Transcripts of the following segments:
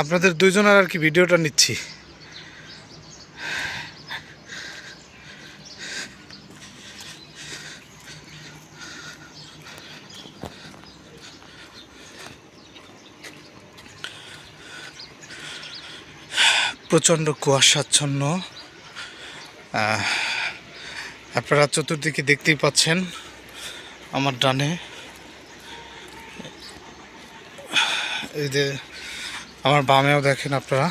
আপনাদের দুইজনের আর কি ভিডিওটা নিচ্ছি। প্রচণ্ড কুয়াশাচ্ছন্ন। আপনারা চতুর্দিকে দেখতেই পাচ্ছেন আমার ডানে। এই যে আমার বামেও দেখেন আপনারা।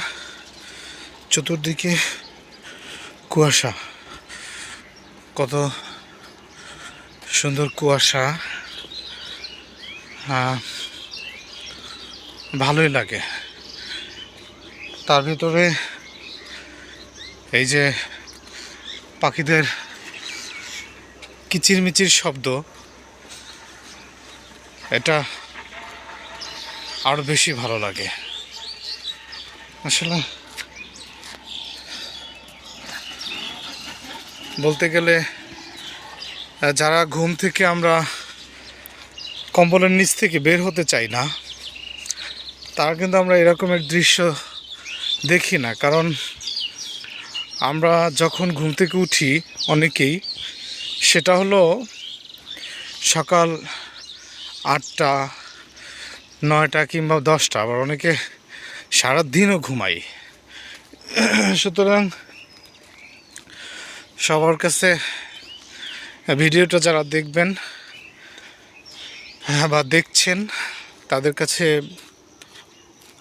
চতুর্দিকে কুয়াশা। কত সুন্দর কুয়াশা। ভালোই লাগে। তার ভিতরে এই যে পাখিদের কিচিরমিচির শব্দ, এটা আরও বেশি ভালো লাগে। আসলে বলতে গেলে যারা ঘুম থেকে আমরা কম্বলের নিচ থেকে বের হতে চাই না, তারা কিন্তু আমরা এরকমের দৃশ্য দেখি না। কারণ আমরা যখন ঘুম থেকে উঠি অনেকেই, সেটা হলো সকাল আটটা, নয়টা কিংবা দশটা। আবার অনেকে সারাদিনও ঘুমাই। সুতরাং সবার কাছে ভিডিওটা যারা দেখবেন বা দেখছেন, তাদের কাছে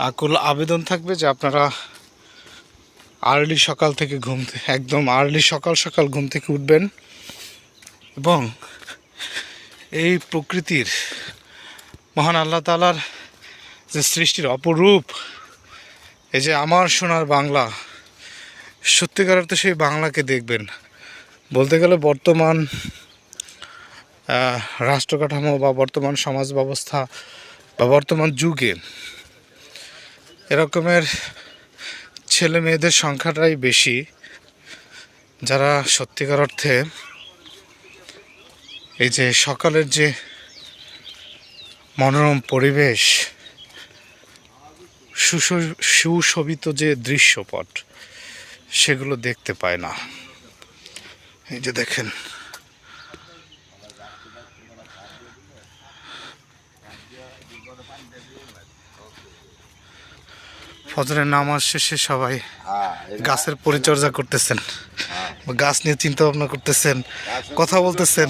আকুল আবেদন থাকবে যে আপনারা আর্লি সকাল থেকে ঘুম একদম আর্লি সকাল সকাল ঘুম থেকে উঠবেন এবং এই প্রকৃতির মহান আল্লাহ তালার যে সৃষ্টির অপরূপ এই যে আমার সোনার বাংলা সত্যিকার অর্থে সেই বাংলাকে দেখবেন। বলতে গেলে বর্তমান আহ, রাষ্ট্র কাঠামো বা বর্তমান সমাজ ব্যবস্থা বা বর্তমান যুগে এরকমের ছেলে মেয়েদের সংখ্যাটাই বেশি যারা সত্যিকার অর্থে এই যে সকালের যে মনোরম পরিবেশ সুশোভিত যে দৃশ্যপট, সেগুলো দেখতে পায় না। এই যে দেখেন। ফজরের নামাজ শেষে সবাই গাছের পরিচর্যা করতেছেন গাছ নিয়ে চিন্তা ভাবনা করতেছেন, কথা বলতেছেন।